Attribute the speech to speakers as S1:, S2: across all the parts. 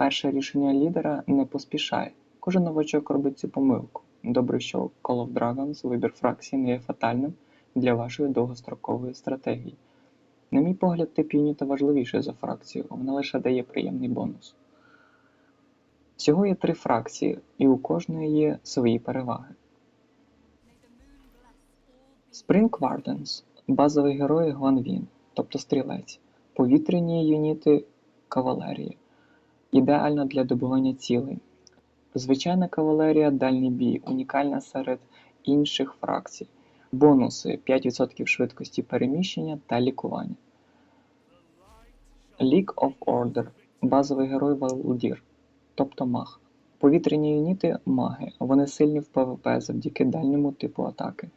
S1: Перше рішення лідера не поспішає. Кожен новачок робить цю помилку. Добре, що Call of Dragons вибір фракції не є фатальним для вашої довгострокової стратегії. На мій погляд, тип юніта важливіший за фракцію, вона лише дає приємний бонус. Всього є три фракції, і у кожної є свої переваги. Spring Wardens – базовий герой Гванвін, тобто стрілець, повітряні юніти кавалерії, ідеально для добування цілей. Звичайна кавалерія дальній бій, унікальна серед інших фракцій. Бонуси 5% швидкості переміщення та лікування. League of Order базовий герой Валдір, тобто маг. Повітряні юніти маги. Вони сильні в ПВП завдяки дальньому типу атаки.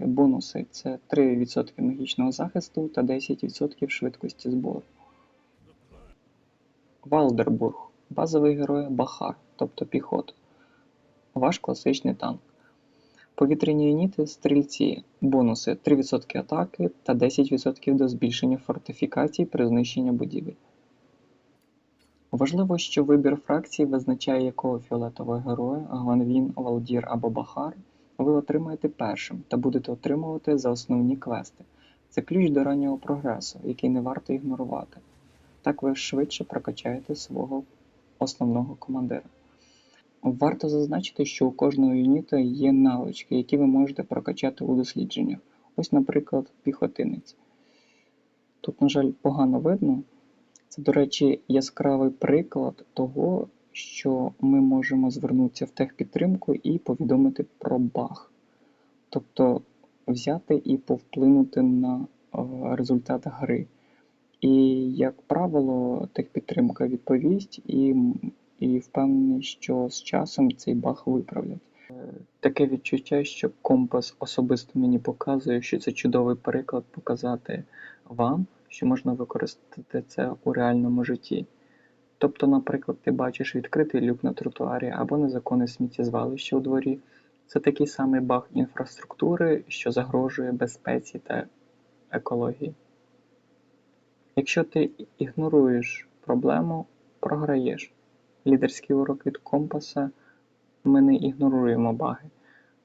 S1: Бонуси це 3% магічного захисту та 10% швидкості збору. Валдербург базовий герой Бахар, тобто піхота. Ваш класичний танк. Повітряні юніти стрільці. Бонуси 3% атаки та 10% до збільшення фортифікацій при знищенні будівель. Важливо, що вибір фракції визначає, якого фіолетового героя, Гванвін, Валдір або Бахар, ви отримаєте першим та будете отримувати за основні квести. Це ключ до раннього прогресу, який не варто ігнорувати. Так ви швидше прокачаєте свого основного командира. Варто зазначити, що у кожного юніта є навички, які ви можете прокачати у дослідженнях. Ось, наприклад, піхотинець. Тут, на жаль, погано видно. Це, до речі, яскравий приклад того, що ми можемо звернутися в техпідтримку і повідомити про баг. Тобто взяти і повплинути на е, результат гри. І, як правило, техпідтримка відповість і, і впевнений, що з часом цей баг виправлять. Е, Таке відчуття, що компас особисто мені показує, що це чудовий приклад показати вам, що можна використати це у реальному житті. Тобто, наприклад, ти бачиш відкритий люк на тротуарі або незаконне сміттєзвалище у дворі. Це такий самий баг інфраструктури, що загрожує безпеці та екології. Якщо ти ігноруєш проблему, програєш. Лідерський урок від компаса ми не ігноруємо баги.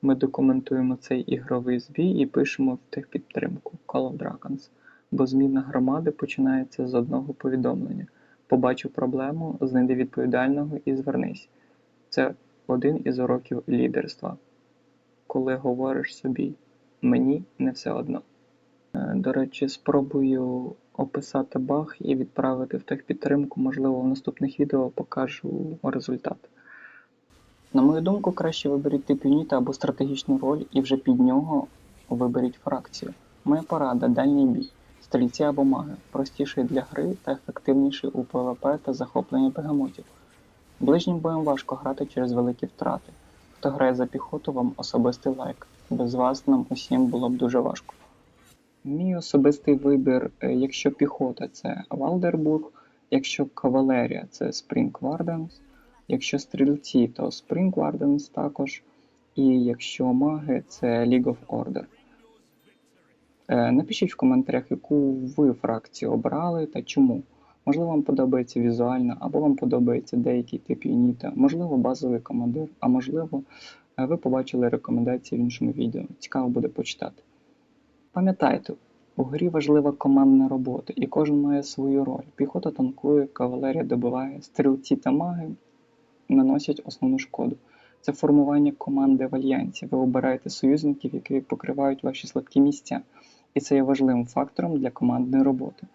S1: Ми документуємо цей ігровий збій і пишемо в техпідтримку Call of Dragons, бо зміна громади починається з одного повідомлення. Побачив проблему, знайди відповідального і звернись. Це один із уроків лідерства. Коли говориш собі мені не все одно. Е, До речі, спробую описати баг і відправити в техпідтримку, можливо, в наступних відео покажу результат. На мою думку, краще виберіть тип юніта або стратегічну роль і вже під нього виберіть фракцію. Моя порада дальній бій. Стрільці або маги, простіший для гри та ефективніший у ПВП та захоплення бегемотів. Ближнім боєм важко грати через великі втрати. Хто грає за піхоту, вам особистий лайк. Без вас нам усім було б дуже важко. Мій особистий вибір, е, якщо піхота це Валдербург, якщо кавалерія це Wardens, якщо стрільці, то Wardens також, і якщо маги це League of Order. Е, Напишіть в коментарях, яку ви фракцію обрали та чому. Можливо, вам подобається візуально, або вам подобається деякий тип юніта, можливо, базовий командир, а можливо, е, ви побачили рекомендації в іншому відео. Цікаво буде почитати. Пам'ятайте, у грі важлива командна робота, і кожен має свою роль. Піхота танкує, кавалерія добиває, стрілці та маги наносять основну шкоду. Це формування команди в альянсі. Ви обираєте союзників, які покривають ваші слабкі місця, і це є важливим фактором для командної роботи.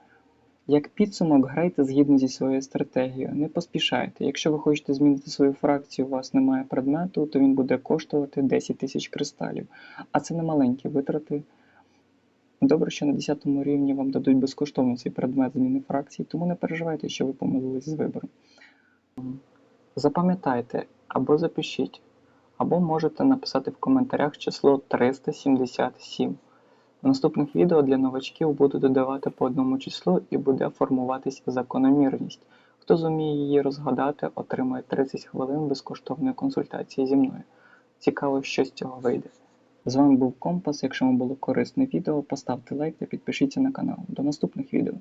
S1: Як підсумок, грайте згідно зі своєю стратегією, не поспішайте. Якщо ви хочете змінити свою фракцію, у вас немає предмету, то він буде коштувати 10 тисяч кристалів. А це не маленькі витрати. Добре, що на 10 рівні вам дадуть безкоштовно цей предмет зміни фракції, тому не переживайте, що ви помилились з вибором. Запам'ятайте або запишіть, або можете написати в коментарях число 377. В наступних відео для новачків буду додавати по одному числу і буде формуватись закономірність. Хто зуміє її розгадати, отримає 30 хвилин безкоштовної консультації зі мною. Цікаво, що з цього вийде. З вами був Компас. Якщо вам було корисне відео, поставте лайк та підпишіться на канал. До наступних відео.